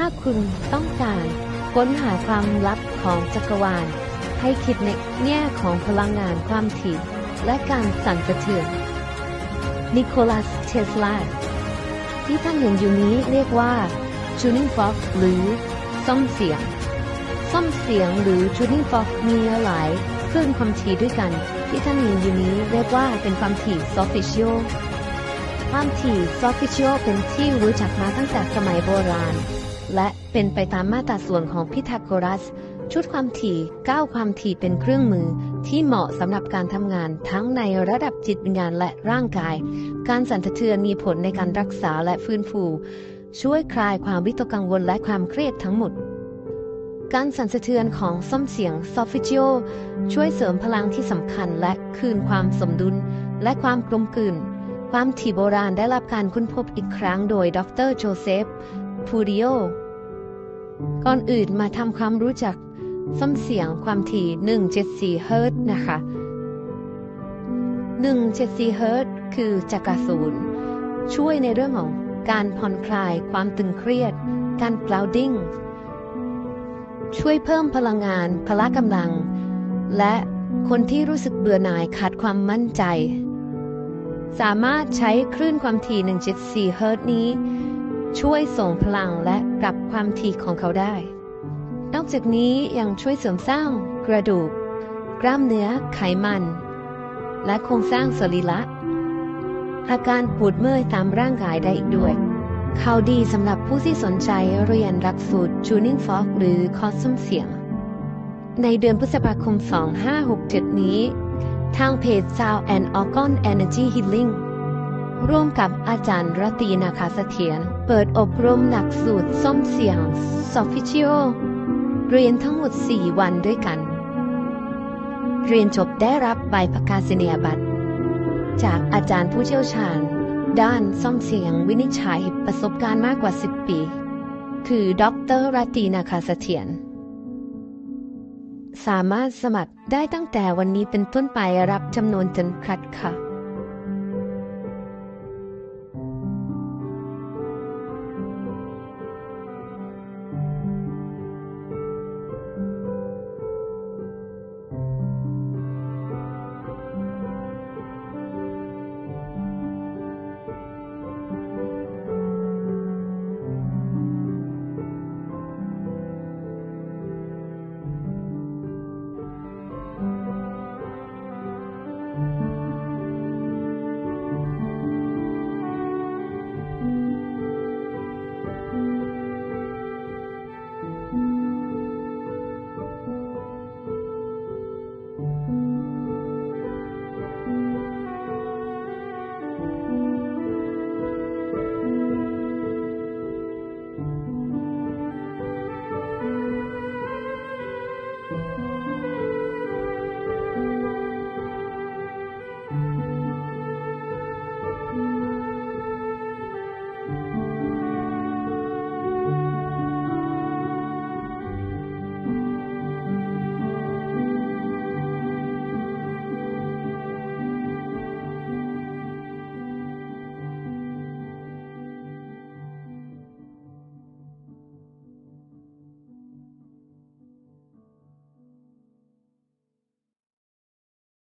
ถ้าคุณต้องการค้นหาความลับของจักรวาล ให้คิดในแง่ของพลังงานความถี่และการสั่นสะเทือน นิโคลัสเทสลา ที่ท่านเห็นอยู่นี้เรียกว่า tuning fork หรือซ่อมเสียง ซ่อมเสียงหรือ tuning fork มีหลายคลื่นความถี่ด้วยกัน ที่ท่านเห็นอยู่นี้เรียกว่าเป็นความถี่ solfeggio ความถี่ solfeggio เป็นที่รู้จักมาตั้งแต่สมัยโบราณ และเป็นไปตามมาตราส่วนของพิทาโกรัส ชุดความถี่ก้าวความถี่เป็นเครื่องมือที่เหมาะสำหรับการทำงานทั้งในระดับจิตวิญญาณและร่างกาย การสั่นสะเทือนมีผลในการรักษาและฟื้นฟู ช่วยคลายความวิตกกังวลและความเครียดทั้งหมดการสั่นสะเทือนของซ่อมเสียง s o f i g i o ช่วยเสริมพลังที่สำคัญและคืนความสมดุลและความกลมกลืน ความถี่โบราณได้รับการค้นพบอีกครั้งโดยดรโจเซฟพูริโอ ก่อนอื่นมาทำความรู้จักซ่อมเสียงความถี่ 174 เฮิรตซ์นะคะ 174 เฮิรตซ์คือจักรศูนย์ช่วยในเรื่องของการผ่อนคลายความตึงเครียด การ grounding ช่วยเพิ่มพลังงานพละกำลัง และคนที่รู้สึกเบื่อหน่ายขาดความมั่นใจ สามารถใช้คลื่นความถี่174เฮิรตซ์นี้ ช่วยส่งพลังและปรับความถี่ของเขาได้ นอกจากนี้ยังช่วยเสริมสร้างกระดูก กล้ามเนื้อไขมัน และโครงสร้างสรีระอาการปวดเมื่อยตามร่างกายได้อีกด้วยข่าวดีสำหรับผู้ที่สนใจเรียนหลักสูตร Tuning Fork หรือคอสซ่อมเสียง ในเดือนพฤษภาคม 2567 นี้ ทางเพจ Sound and Organ Energy Healing ร่วมกับอาจารย์รตีนาคาเสถียรเปิดอบรมหลักสูตรซ่อมเสียง s o f i c i o เรียนทั้งหมด 4 วันด้วยกัน เรียนจบได้รับใบประกาศนียบัตร จากอาจารย์ผู้เชี่ยวชาญ ด้านซ่อมเสียงวินิจฉัยประสบการณ์มากกว่า 10 ปี คือ ดรรตตีนาคาเสถียร สามารถสมัครได้ตั้งแต่วันนี้เป็นต้นไปรับจำนวนจำกัดค่ะ